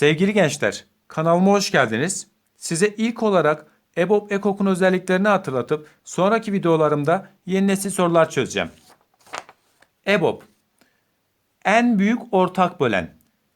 Sevgili gençler, kanalıma hoş geldiniz. Size ilk olarak EBOB EKOK'un özelliklerini hatırlatıp sonraki videolarımda yeni nesil sorular çözeceğim. EBOB en büyük ortak bölen.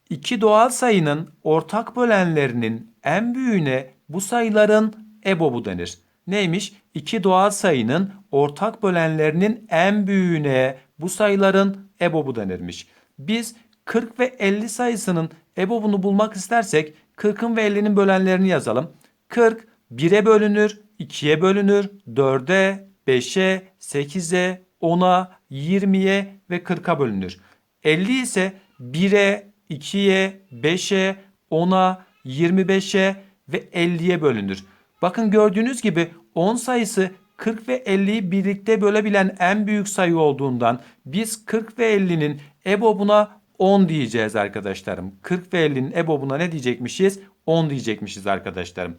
İki doğal sayının ortak bölenlerinin en büyüğüne bu sayıların EBOB'u denir. Neymiş? İki doğal sayının ortak bölenlerinin en büyüğüne bu sayıların EBOB'u denirmiş. Biz 40 ve 50 sayısının EBOB'unu bulmak istersek 40'ın ve 50'nin bölenlerini yazalım. 40 1'e bölünür, 2'ye bölünür, 4'e, 5'e, 8'e, 10'a, 20'ye ve 40'a bölünür. 50 ise 1'e, 2'ye, 5'e, 10'a, 25'e ve 50'ye bölünür. Bakın gördüğünüz gibi 10 sayısı 40 ve 50'yi birlikte bölebilen en büyük sayı olduğundan biz 40 ve 50'nin EBOB'una 10 diyeceğiz arkadaşlarım. 40 ve 50'nin EBOB'una ne diyecekmişiz? 10 diyecekmişiz arkadaşlarım.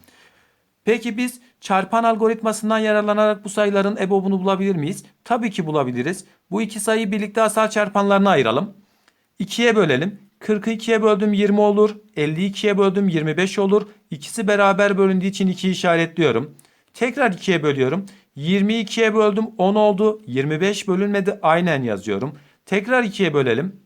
Peki biz çarpan algoritmasından yararlanarak bu sayıların EBOB'unu bulabilir miyiz? Tabii ki bulabiliriz. Bu iki sayıyı birlikte asal çarpanlarına ayıralım. 2'ye bölelim. 40'ı 2'ye böldüm 20 olur. 50'yi 2'ye böldüm 25 olur. İkisi beraber bölündüğü için 2'yi işaretliyorum. Tekrar 2'ye bölüyorum. 20'yi 2'ye böldüm 10 oldu. 25 bölünmedi aynen yazıyorum. Tekrar 2'ye bölelim.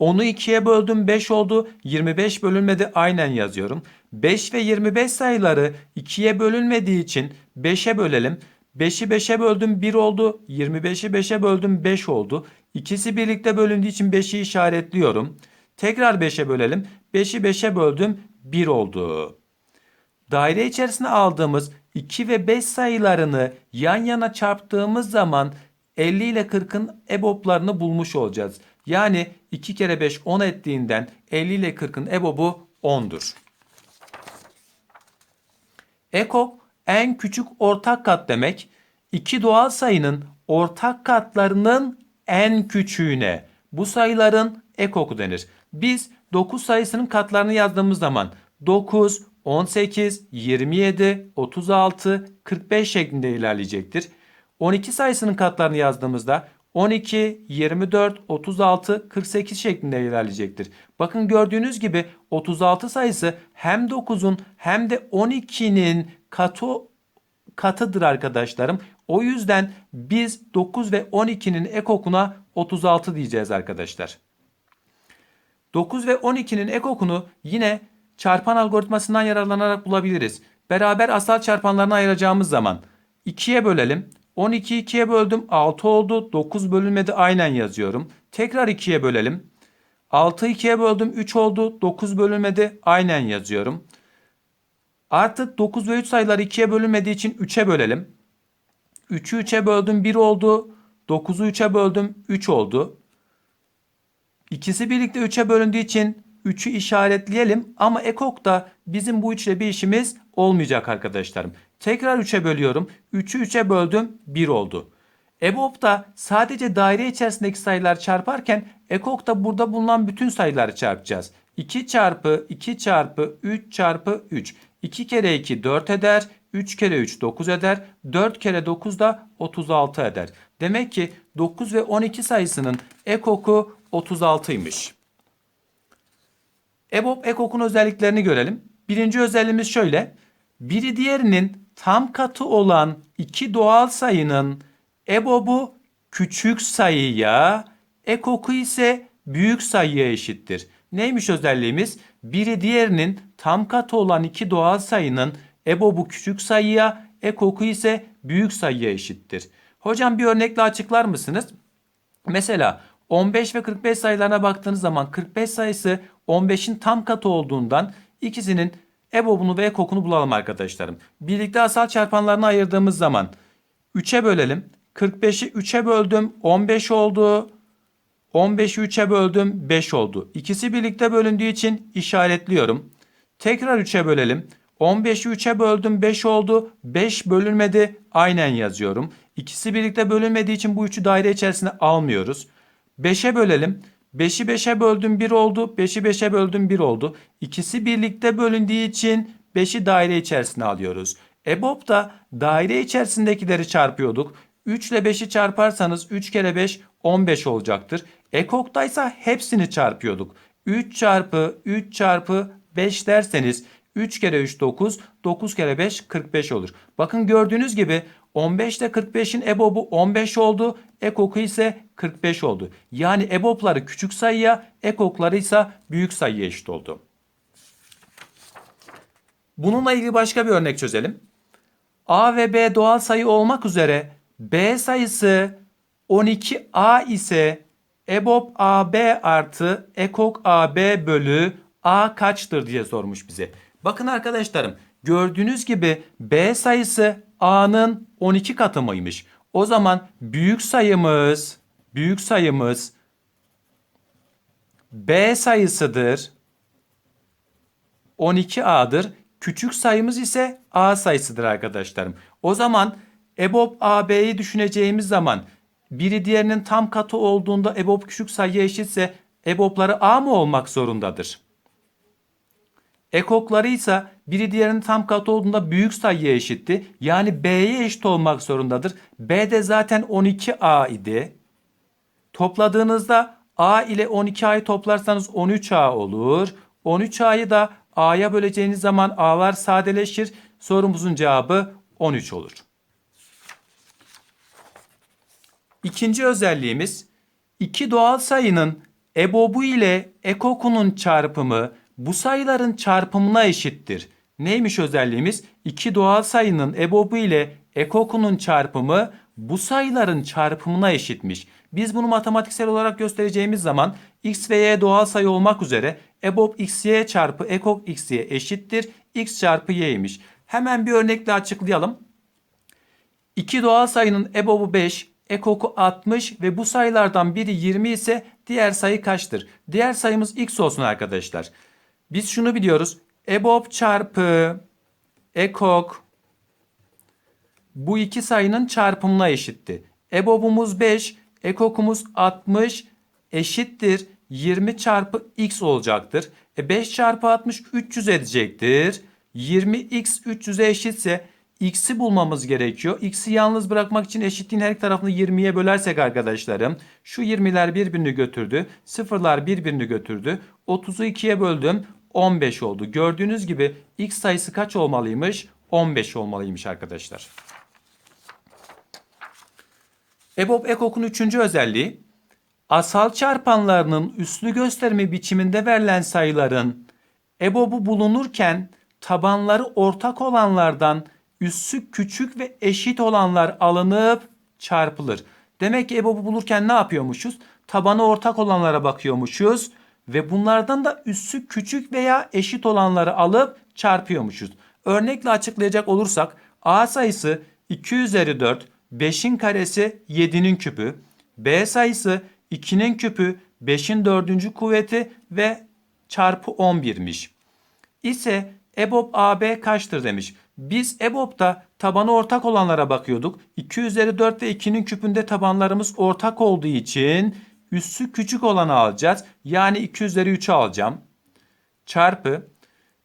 10'u 2'ye böldüm 5 oldu. 25 bölünmedi aynen yazıyorum. 5 ve 25 sayıları 2'ye bölünmediği için 5'e bölelim. 5'i 5'e böldüm 1 oldu. 25'i 5'e böldüm 5 oldu. İkisi birlikte bölündüğü için 5'i işaretliyorum. Tekrar 5'e bölelim. 5'i 5'e böldüm 1 oldu. Daire içerisine aldığımız 2 ve 5 sayılarını yan yana çarptığımız zaman 50 ile 40'ın EBOB'larını bulmuş olacağız. Yani 2 kere 5 10 ettiğinden 50 ile 40'ın EBOB'u 10'dur. EKOK en küçük ortak kat demek. İki doğal sayının ortak katlarının en küçüğüne bu sayıların ekoku denir. Biz 9 sayısının katlarını yazdığımız zaman 9, 18, 27, 36, 45 şeklinde ilerleyecektir. 12 sayısının katlarını yazdığımızda 12, 24, 36, 48 şeklinde ilerleyecektir. Bakın gördüğünüz gibi 36 sayısı hem 9'un hem de 12'nin katı katıdır arkadaşlarım. O yüzden biz 9 ve 12'nin ekokuna 36 diyeceğiz arkadaşlar. 9 ve 12'nin ekokunu yine çarpan algoritmasından yararlanarak bulabiliriz. Beraber asal çarpanlarını ayıracağımız zaman 2'ye bölelim. 12'yi 2'ye böldüm 6 oldu. 9 bölünmedi aynen yazıyorum. Tekrar 2'ye bölelim. 6'yı 2'ye böldüm 3 oldu. 9 bölünmedi aynen yazıyorum. Artık 9 ve 3 sayıları 2'ye bölünmediği için 3'e bölelim. 3'ü 3'e böldüm 1 oldu. 9'u 3'e böldüm 3 oldu. İkisi birlikte 3'e bölündüğü için 3'ü işaretleyelim ama ekokta bizim bu 3 ile bir işimiz olmayacak arkadaşlarım. Tekrar 3'e bölüyorum. 3'ü 3'e böldüm 1 oldu. EBOB'da sadece daire içerisindeki sayılar çarparken EKOK'ta burada bulunan bütün sayıları çarpacağız. 2 çarpı 2 çarpı 3 çarpı 3. 2 kere 2 4 eder. 3 kere 3 9 eder. 4 kere 9 da 36 eder. Demek ki 9 ve 12 sayısının ekoku 36'ymış. EBOB ekokun özelliklerini görelim. Birinci özelliğimiz şöyle. Biri diğerinin tam katı olan iki doğal sayının EBOB'u küçük sayıya, ekoku ise büyük sayıya eşittir. Neymiş özelliğimiz? Biri diğerinin tam katı olan iki doğal sayının EBOB'u küçük sayıya, ekoku ise büyük sayıya eşittir. Hocam bir örnekle açıklar mısınız? Mesela 15 ve 45 sayılarına baktığınız zaman 45 sayısı 15'in tam katı olduğundan ikisinin EBOB'unu ve EKOK'unu bulalım arkadaşlarım. Birlikte asal çarpanlarını ayırdığımız zaman 3'e bölelim. 45'i 3'e böldüm 15 oldu. 15'i 3'e böldüm 5 oldu. İkisi birlikte bölündüğü için işaretliyorum. Tekrar 3'e bölelim. 15'i 3'e böldüm 5 oldu. 5 bölünmedi aynen yazıyorum. İkisi birlikte bölünmediği için bu üçü daire içerisine almıyoruz. 5'e bölelim. 5'i 5'e böldüm 1 oldu. 5'i 5'e böldüm 1 oldu. İkisi birlikte bölündüğü için 5'i daire içerisine alıyoruz. EBOB'da daire içerisindekileri çarpıyorduk. 3 ile 5'i çarparsanız 3 kere 5 15 olacaktır. EKOK'taysa hepsini çarpıyorduk. 3 çarpı 3 çarpı 5 derseniz 3 kere 3 9, 9 kere 5 45 olur. Bakın gördüğünüz gibi 15 ile 45'in EBOB'u 15 oldu. Ekoku ise 45 oldu. Yani EBOB'ları küçük sayıya, ekokları ise büyük sayıya eşit oldu. Bununla ilgili başka bir örnek çözelim. A ve B doğal sayı olmak üzere B sayısı 12A ise EBOB AB artı ekok AB bölü A kaçtır diye sormuş bize. Bakın arkadaşlarım gördüğünüz gibi B sayısı A'nın 12 katı mıymış? O zaman büyük sayımız büyük sayımız B sayısıdır. 12A'dır. Küçük sayımız ise A sayısıdır arkadaşlarım. O zaman EBOB AB'yi düşüneceğimiz zaman biri diğerinin tam katı olduğunda EBOB küçük sayıya eşitse EBOB'ları A mı olmak zorundadır? Ekokları ise biri diğerinin tam katı olduğunda büyük sayıya eşitti. Yani B'ye eşit olmak zorundadır. B de zaten 12A idi. Topladığınızda A ile 12A'yı toplarsanız 13A olur. 13A'yı da A'ya böleceğiniz zaman A'lar sadeleşir. Sorumuzun cevabı 13 olur. İkinci özelliğimiz iki doğal sayının EBOB'u ile EKOK'unun çarpımı bu sayıların çarpımına eşittir. Neymiş özelliğimiz? İki doğal sayının EBOB'u ile EKOK'unun çarpımı bu sayıların çarpımına eşitmiş. Biz bunu matematiksel olarak göstereceğimiz zaman x ve y doğal sayı olmak üzere EBOB xy çarpı EKOK xy eşittir. x çarpı y'ymiş. Hemen bir örnekle açıklayalım. İki doğal sayının EBOB'u 5, EKOK'u 60 ve bu sayılardan biri 20 ise diğer sayı kaçtır? Diğer sayımız x olsun arkadaşlar. Biz şunu biliyoruz. EBOB çarpı EKOK bu iki sayının çarpımına eşitti. EBOB'umuz 5, EKOK'umuz 60 eşittir 20 çarpı x olacaktır. E 5 çarpı 60 300 edecektir. 20x 300'e eşitse x'i bulmamız gerekiyor. X'i yalnız bırakmak için eşitliğin her tarafını 20'ye bölersek arkadaşlarım. Şu 20'ler birbirini götürdü. Sıfırlar birbirini götürdü. 30'u 2'ye böldüm. 15 oldu. Gördüğünüz gibi x sayısı kaç olmalıymış? 15 olmalıymış arkadaşlar. EBOB EKOK'un üçüncü özelliği asal çarpanlarının üslü gösterimi biçiminde verilen sayıların EBOB'u bulunurken tabanları ortak olanlardan üssü küçük ve eşit olanlar alınıp çarpılır. Demek ki EBOB'u bulurken ne yapıyormuşuz? Tabanı ortak olanlara bakıyormuşuz ve bunlardan da üssü küçük veya eşit olanları alıp çarpıyormuşuz. Örnekle açıklayacak olursak A sayısı 2 üzeri 4, 5'in karesi 7'nin küpü. B sayısı 2'nin küpü 5'in 4. kuvveti ve çarpı 11'miş. İse EBOB AB kaçtır demiş. Biz EBOB'da tabanı ortak olanlara bakıyorduk. 2 üzeri 4 ve 2'nin küpünde tabanlarımız ortak olduğu için üssü küçük olanı alacağız. Yani 2 üzeri 3'ü alacağım. Çarpı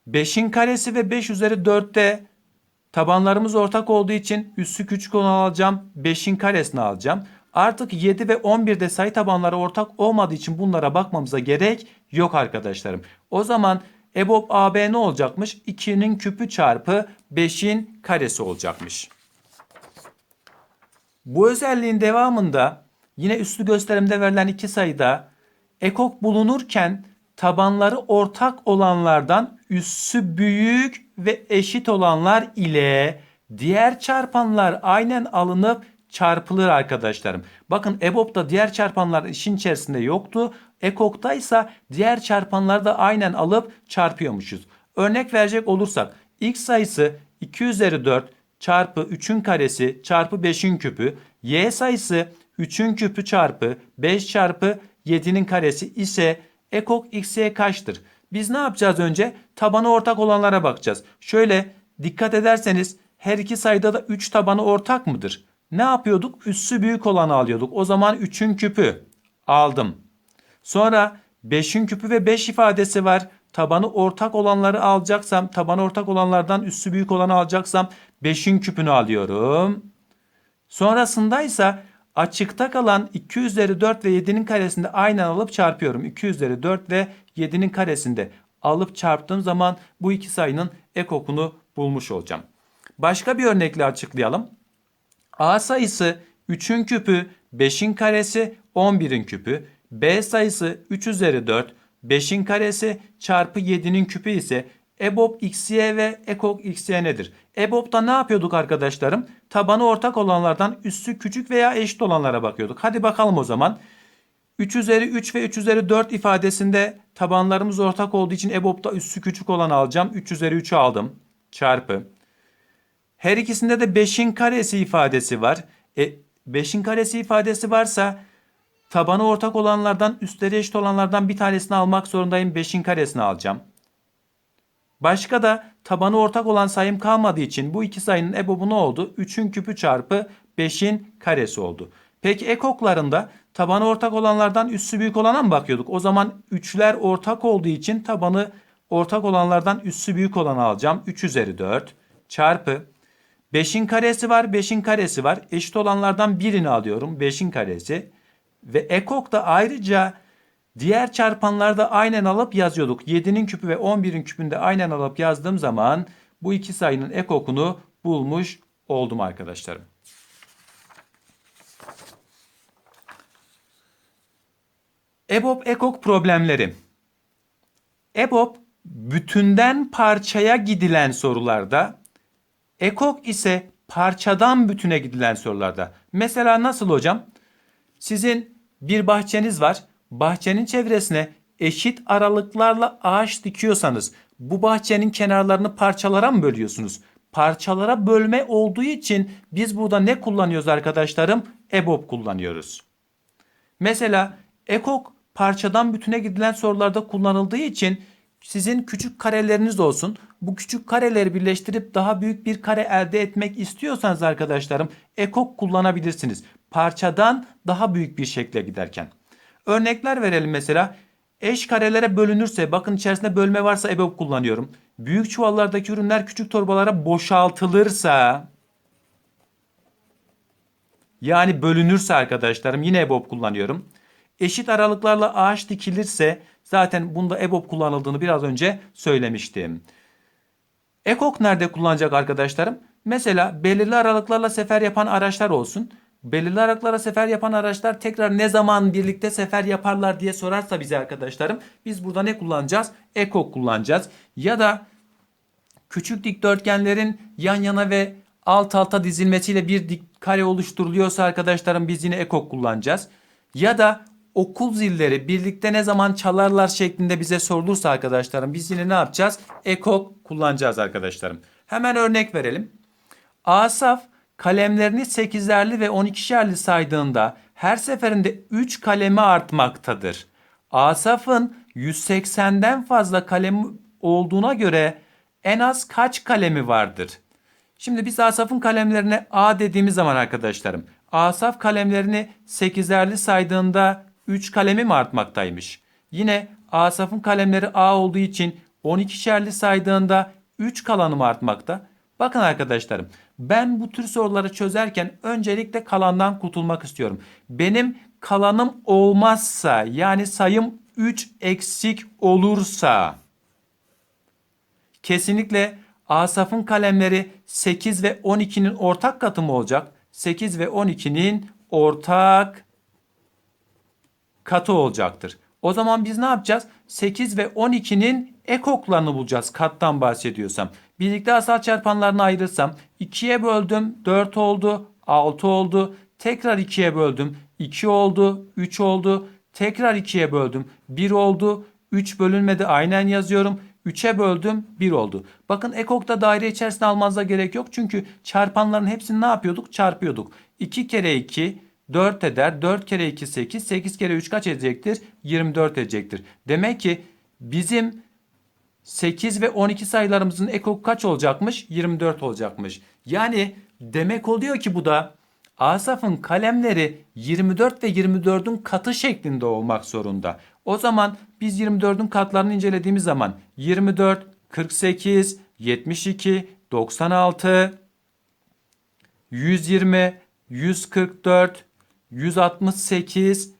5'in karesi ve 5 üzeri 4'te tabanlarımız ortak olduğu için üssü küçük olanı alacağım. 5'in karesini alacağım. Artık 7 ve 11'de sayı tabanları ortak olmadığı için bunlara bakmamıza gerek yok arkadaşlarım. O zaman EBOB AB ne olacakmış? 2'nin küpü çarpı 5'in karesi olacakmış. Bu özelliğin devamında yine üslü gösterimde verilen iki sayıda ekok bulunurken tabanları ortak olanlardan üssü büyük ve eşit olanlar ile diğer çarpanlar aynen alınıp çarpılır arkadaşlarım. Bakın EBOB'da diğer çarpanlar işin içerisinde yoktu. EKOK'ta ise diğer çarpanları da aynen alıp çarpıyormuşuz. Örnek verecek olursak x sayısı 2 üzeri 4 çarpı 3'ün karesi çarpı 5'in küpü. Y sayısı 3'ün küpü çarpı 5 çarpı 7'nin karesi ise ekok x'ye kaçtır? Biz ne yapacağız önce? Tabanı ortak olanlara bakacağız. Şöyle dikkat ederseniz her iki sayıda da 3 tabanı ortak mıdır? Ne yapıyorduk? Üssü büyük olanı alıyorduk. O zaman 3'ün küpü aldım. Sonra 5'in küpü ve 5 ifadesi var. Tabanı ortak olanları alacaksam, tabanı ortak olanlardan üssü büyük olanı alacaksam 5'in küpünü alıyorum. Sonrasında ise açıkta kalan 2 üzeri 4 ve 7'nin karesinde aynen alıp çarpıyorum. 2 üzeri 4 ve 7'nin karesinde alıp çarptığım zaman bu iki sayının ekokunu bulmuş olacağım. Başka bir örnekle açıklayalım. A sayısı 3'ün küpü, 5'in karesi, 11'in küpü. B sayısı 3 üzeri 4, 5'in karesi çarpı 7'nin küpü ise EBOB XY ve EKOK XY nedir? EBOB'da ne yapıyorduk arkadaşlarım? Tabanı ortak olanlardan üssü küçük veya eşit olanlara bakıyorduk. Hadi bakalım o zaman. 3 üzeri 3 ve 3 üzeri 4 ifadesinde tabanlarımız ortak olduğu için EBOB'da üssü küçük olanı alacağım. 3 üzeri 3'ü aldım. Çarpı. Her ikisinde de 5'in karesi ifadesi var. E 5'in karesi ifadesi varsa tabanı ortak olanlardan üstleri eşit olanlardan bir tanesini almak zorundayım. 5'in karesini alacağım. Başka da tabanı ortak olan sayım kalmadığı için bu iki sayının ebobu ne oldu? 3'ün küpü çarpı 5'in karesi oldu. Peki ekoklarında tabanı ortak olanlardan üssü büyük olana mı bakıyorduk? O zaman 3'ler ortak olduğu için tabanı ortak olanlardan üssü büyük olanı alacağım. 3 üzeri 4 çarpı 5'in karesi var 5'in karesi var. Eşit olanlardan birini alıyorum. 5'in karesi. Ve ekok da ayrıca Diğer çarpanlarda aynen alıp yazıyorduk. 7'nin küpü ve 11'in küpünde aynen alıp yazdığım zaman bu iki sayının ekokunu bulmuş oldum arkadaşlarım. EBOB ekok problemleri. EBOB bütünden parçaya gidilen sorularda, ekok ise parçadan bütüne gidilen sorularda. Mesela nasıl hocam? Sizin bir bahçeniz var bahçenin çevresine eşit aralıklarla ağaç dikiyorsanız bu bahçenin kenarlarını parçalara mı bölüyorsunuz? Parçalara bölme olduğu için biz burada ne kullanıyoruz arkadaşlarım? EBOB kullanıyoruz. Mesela ekok parçadan bütüne gidilen sorularda kullanıldığı için sizin küçük kareleriniz olsun. Bu küçük kareleri birleştirip daha büyük bir kare elde etmek istiyorsanız arkadaşlarım ekok kullanabilirsiniz. Parçadan daha büyük bir şekle giderken. Örnekler verelim mesela. Eş karelere bölünürse bakın içerisinde bölme varsa EBOB kullanıyorum. Büyük çuvallardaki ürünler küçük torbalara boşaltılırsa yani bölünürse arkadaşlarım yine EBOB kullanıyorum. Eşit aralıklarla ağaç dikilirse zaten bunda EBOB kullanıldığını biraz önce söylemiştim. EKOK nerede kullanacak arkadaşlarım? Mesela belirli aralıklarla sefer yapan araçlar olsun belirli aralıklara sefer yapan araçlar tekrar ne zaman birlikte sefer yaparlar diye sorarsa bize arkadaşlarım biz burada ne kullanacağız? Ekok kullanacağız. Ya da küçük dikdörtgenlerin yan yana ve alt alta dizilmesiyle bir dik kare oluşturuluyorsa arkadaşlarım biz yine ekok kullanacağız. Ya da okul zilleri birlikte ne zaman çalarlar şeklinde bize sorulursa arkadaşlarım biz yine ne yapacağız? Ekok kullanacağız arkadaşlarım. Hemen örnek verelim. Asaf kalemlerini 8'lerli ve 12'şerli saydığında her seferinde 3 kalemi artmaktadır. Asaf'ın 180'den fazla kalem olduğuna göre en az kaç kalemi vardır? Şimdi biz Asaf'ın kalemlerine A dediğimiz zaman arkadaşlarım Asaf kalemlerini 8'lerli saydığında 3 kalemi mi artmaktaymış? Yine Asaf'ın kalemleri A olduğu için 12'şerli saydığında 3 kalanı mı artmakta? Bakın arkadaşlarım ben bu tür soruları çözerken öncelikle kalandan kurtulmak istiyorum. Benim kalanım olmazsa yani sayım 3 eksik olursa kesinlikle Asaf'ın kalemleri 8 ve 12'nin ortak katı mı olacak? 8 ve 12'nin ortak katı olacaktır. O zaman biz ne yapacağız? 8 ve 12'nin ekoklarını bulacağız kattan bahsediyorsam. Birlikte asal çarpanlarını ayırırsam 2'ye böldüm 4 oldu 6 oldu. Tekrar 2'ye böldüm 2 oldu 3 oldu. Tekrar 2'ye böldüm 1 oldu. 3 bölünmedi aynen yazıyorum. 3'e böldüm 1 oldu. Bakın ekokta daire içerisinde almanıza gerek yok. Çünkü çarpanların hepsini ne yapıyorduk? Çarpıyorduk. 2 kere 2 4 eder. 4 kere 2 8. 8 kere 3 kaç edecektir? 24 edecektir. Demek ki bizim 8 ve 12 sayılarımızın ekok kaç olacakmış? 24 olacakmış. Yani demek oluyor ki bu da Asaf'ın kalemleri 24 ve 24'ün katı şeklinde olmak zorunda. O zaman biz 24'ün katlarını incelediğimiz zaman 24, 48, 72, 96, 120, 144, 168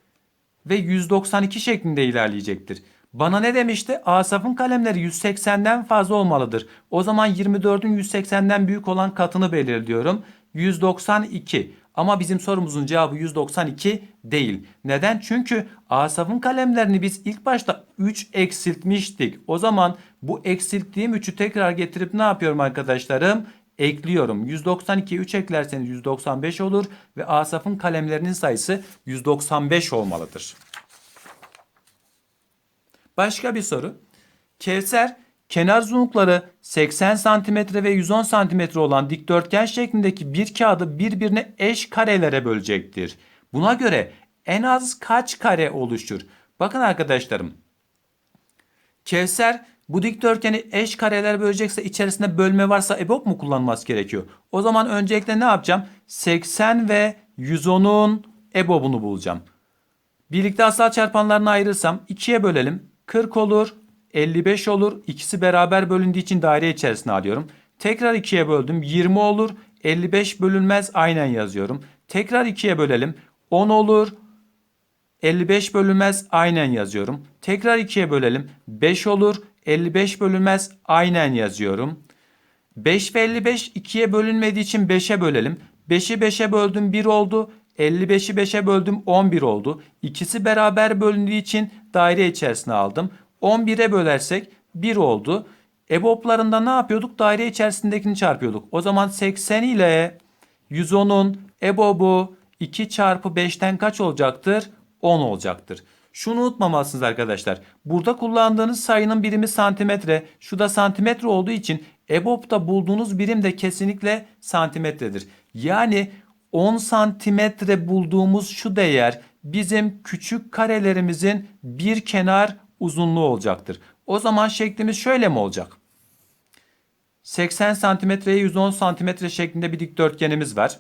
ve 192 şeklinde ilerleyecektir. Bana ne demişti? Asaf'ın kalemleri 180'den fazla olmalıdır. O zaman 24'ün 180'den büyük olan katını belirliyorum. 192. Ama bizim sorumuzun cevabı 192 değil. Neden? Çünkü Asaf'ın kalemlerini biz ilk başta 3 eksiltmiştik. O zaman bu eksilttiğim 3'ü tekrar getirip ne yapıyorum arkadaşlarım? Ekliyorum. 192'ye 3 eklerseniz 195 olur ve Asaf'ın kalemlerinin sayısı 195 olmalıdır. Başka bir soru. Kevser kenar uzunlukları 80 cm ve 110 cm olan dikdörtgen şeklindeki bir kağıdı birbirine eş karelere bölecektir. Buna göre en az kaç kare oluşur? Bakın arkadaşlarım. Kevser bu dikdörtgeni eş kareler bölecekse içerisinde bölme varsa EBOB mu kullanması gerekiyor? O zaman öncelikle ne yapacağım? 80 ve 110'un EBOB'unu bulacağım. Birlikte asal çarpanlarını ayırırsam 2'ye bölelim. 40 olur, 55 olur. İkisi beraber bölündüğü için daire içerisine alıyorum. Tekrar 2'ye böldüm. 20 olur. 55 bölünmez aynen yazıyorum. Tekrar 2'ye bölelim. 10 olur. 55 bölünmez aynen yazıyorum. Tekrar 2'ye bölelim. 5 olur. 55 bölünmez aynen yazıyorum. 5 ve 55 2'ye bölünmediği için 5'e bölelim. 5'i 5'e böldüm 1 oldu. 55'i 5'e böldüm 11 oldu. İkisi beraber bölündüğü için daire içerisine aldım. 11'e bölersek 1 oldu. EBOB'larında ne yapıyorduk? Daire içerisindekini çarpıyorduk. O zaman 80 ile 110'un EBOB'u 2 çarpı 5'ten kaç olacaktır? 10 olacaktır. Şunu unutmamalısınız arkadaşlar. Burada kullandığınız sayının birimi santimetre. Şu da santimetre olduğu için EBOB'da bulduğunuz birim de kesinlikle santimetredir. Yani 10 santimetre bulduğumuz şu değer bizim küçük karelerimizin bir kenar uzunluğu olacaktır. O zaman şeklimiz şöyle mi olacak? 80 santimetreye 110 santimetre şeklinde bir dikdörtgenimiz var.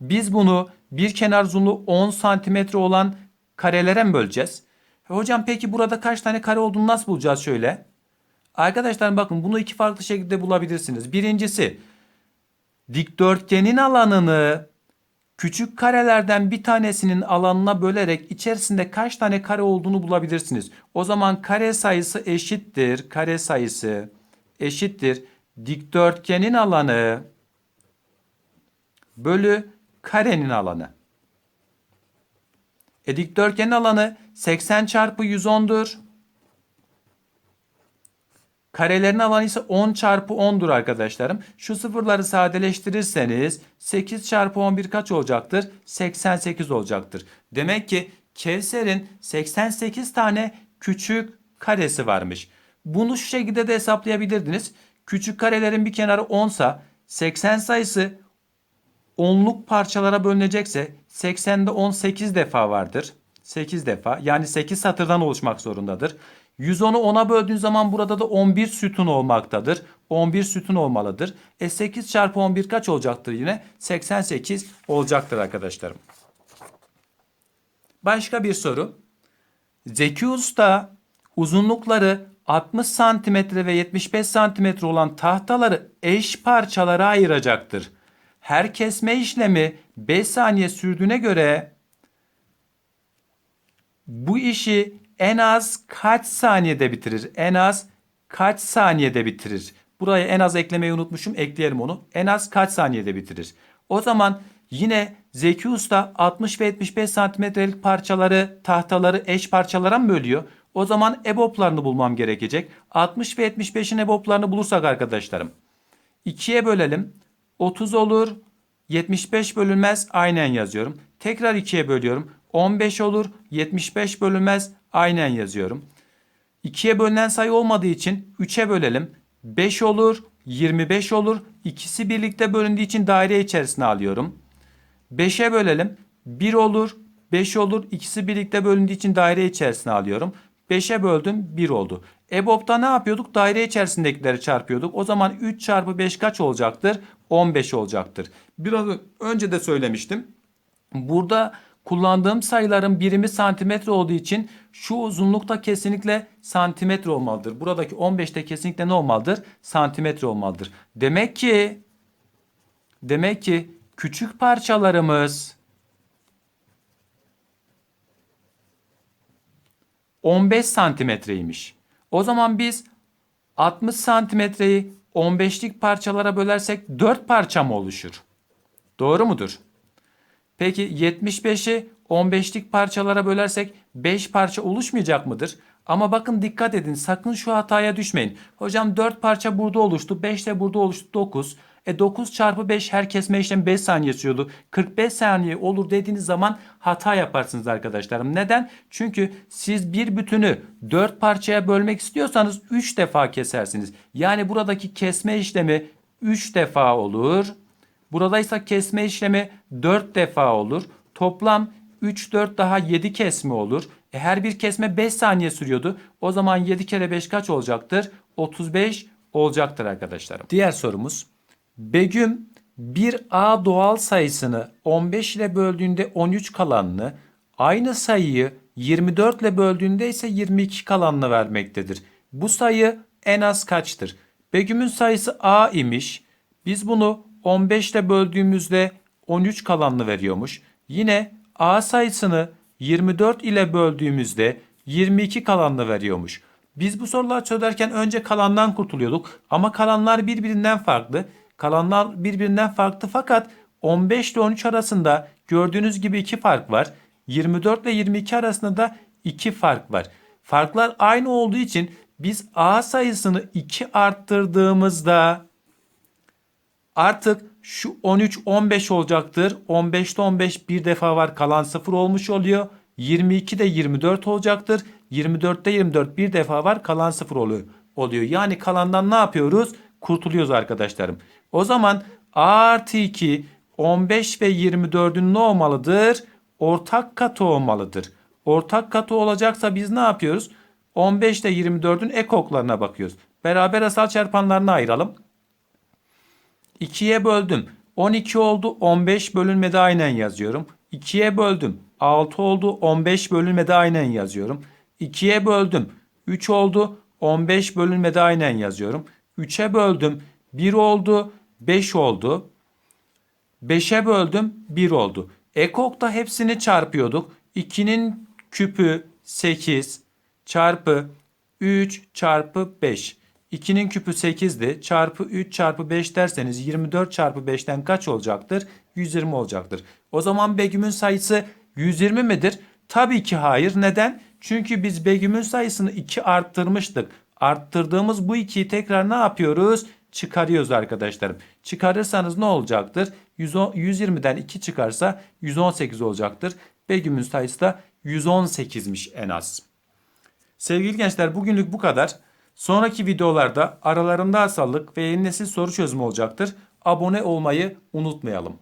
Biz bunu bir kenar uzunluğu 10 santimetre olan karelere mi böleceğiz? E hocam peki burada kaç tane kare olduğunu nasıl bulacağız şöyle? Arkadaşlar bakın bunu iki farklı şekilde bulabilirsiniz. Birincisi dikdörtgenin alanını küçük karelerden bir tanesinin alanına bölerek içerisinde kaç tane kare olduğunu bulabilirsiniz. O zaman kare sayısı eşittir. Kare sayısı eşittir. Dikdörtgenin alanı bölü karenin alanı. E dikdörtgenin alanı 80 çarpı 110'dur. Karelerin alanı ise 10 çarpı 10'dur arkadaşlarım. Şu sıfırları sadeleştirirseniz 8 çarpı 11 kaç olacaktır? 88 olacaktır. Demek ki Kevser'in 88 tane küçük karesi varmış. Bunu şu şekilde de hesaplayabilirdiniz. Küçük karelerin bir kenarı 10 sa 80 sayısı onluk parçalara bölünecekse 80'de 18 defa vardır. 8 defa yani 8 satırdan oluşmak zorundadır. 110'u 10'a böldüğün zaman burada da 11 sütun olmaktadır. 11 sütun olmalıdır. E 8 çarpı 11 kaç olacaktır yine? 88 olacaktır arkadaşlarım. Başka bir soru. Zeki Usta uzunlukları 60 santimetre ve 75 santimetre olan tahtaları eş parçalara ayıracaktır. Her kesme işlemi 5 saniye sürdüğüne göre bu işi en az kaç saniyede bitirir? En az kaç saniyede bitirir? Buraya en az eklemeyi unutmuşum. Ekleyelim onu. En az kaç saniyede bitirir? O zaman yine Zeki Usta 60 ve 75 santimetrelik parçaları, tahtaları eş parçalara mı bölüyor? O zaman EBOB'larını bulmam gerekecek. 60 ve 75'in EBOB'larını bulursak arkadaşlarım. 2'ye bölelim. 30 olur. 75 bölünmez aynen yazıyorum. Tekrar 2'ye bölüyorum. 15 olur. 75 bölünmez aynen yazıyorum. 2'ye bölünen sayı olmadığı için 3'e bölelim. 5 olur. 25 olur. İkisi birlikte bölündüğü için daire içerisine alıyorum. 5'e bölelim. 1 olur. 5 olur. İkisi birlikte bölündüğü için daire içerisine alıyorum. 5'e böldüm 1 oldu. EBOB'da ne yapıyorduk? Daire içerisindekileri çarpıyorduk. O zaman 3 çarpı 5 kaç olacaktır? 15 olacaktır. Biraz önce de söylemiştim. Burada kullandığım sayıların birimi santimetre olduğu için şu uzunlukta kesinlikle santimetre olmalıdır. Buradaki 15'te kesinlikle ne olmalıdır? Santimetre olmalıdır. Demek ki demek ki küçük parçalarımız 15 santimetreymiş. O zaman biz 60 santimetreyi 15'lik parçalara bölersek 4 parça mı oluşur? Doğru mudur? Peki 75'i 15'lik parçalara bölersek 5 parça oluşmayacak mıdır? Ama bakın dikkat edin sakın şu hataya düşmeyin. Hocam 4 parça burada oluştu 5 de burada oluştu 9. E 9 çarpı 5 her kesme işlemi 5 saniye sürüyordu. 45 saniye olur dediğiniz zaman hata yaparsınız arkadaşlarım. Neden? Çünkü siz bir bütünü 4 parçaya bölmek istiyorsanız 3 defa kesersiniz. Yani buradaki kesme işlemi 3 defa olur. Burada ise kesme işlemi 4 defa olur. Toplam 3, 4 daha 7 kesme olur. E her bir kesme 5 saniye sürüyordu. O zaman 7 kere 5 kaç olacaktır? 35 olacaktır arkadaşlarım. Diğer sorumuz. Begüm bir A doğal sayısını 15 ile böldüğünde 13 kalanını, aynı sayıyı 24 ile böldüğünde ise 22 kalanını vermektedir. Bu sayı en az kaçtır? Begüm'ün sayısı A imiş. Biz bunu 15 ile böldüğümüzde 13 kalanını veriyormuş. Yine A sayısını 24 ile böldüğümüzde 22 kalanını veriyormuş. Biz bu soruları çözerken önce kalandan kurtuluyorduk ama kalanlar birbirinden farklı. Kalanlar birbirinden farklı fakat 15 ile 13 arasında gördüğünüz gibi iki fark var. 24 ile 22 arasında da iki fark var. Farklar aynı olduğu için biz A sayısını 2 arttırdığımızda Artık şu 13 15 olacaktır. 15'te 15 bir defa var kalan 0 olmuş oluyor. 22 de 24 olacaktır. 24'te 24 bir defa var kalan 0 oluyor. oluyor. Yani kalandan ne yapıyoruz? Kurtuluyoruz arkadaşlarım. O zaman A artı 2 15 ve 24'ün ne olmalıdır? Ortak katı olmalıdır. Ortak katı olacaksa biz ne yapıyoruz? 15 ile 24'ün ekoklarına bakıyoruz. Beraber asal çarpanlarını ayıralım. 2'ye böldüm. 12 oldu. 15 bölünmede aynen yazıyorum. 2'ye böldüm. 6 oldu. 15 bölünmede aynen yazıyorum. 2'ye böldüm. 3 oldu. 15 bölünmede aynen yazıyorum. 3'e böldüm. 1 oldu. 5 oldu. 5'e böldüm 1 oldu. Ekok'ta hepsini çarpıyorduk. 2'nin küpü 8 çarpı 3 çarpı 5. 2'nin küpü 8'di. Çarpı 3 çarpı 5 derseniz 24 çarpı 5'ten kaç olacaktır? 120 olacaktır. O zaman Begüm'ün sayısı 120 midir? Tabii ki hayır. Neden? Çünkü biz Begüm'ün sayısını 2 arttırmıştık. Arttırdığımız bu 2'yi tekrar ne yapıyoruz? Çıkarıyoruz arkadaşlarım. Çıkarırsanız ne olacaktır? 110 120'den 2 çıkarsa 118 olacaktır. Begüm'ün sayısı da 118'miş en az. Sevgili gençler bugünlük bu kadar. Sonraki videolarda aralarında asallık ve yeni nesil soru çözümü olacaktır. Abone olmayı unutmayalım.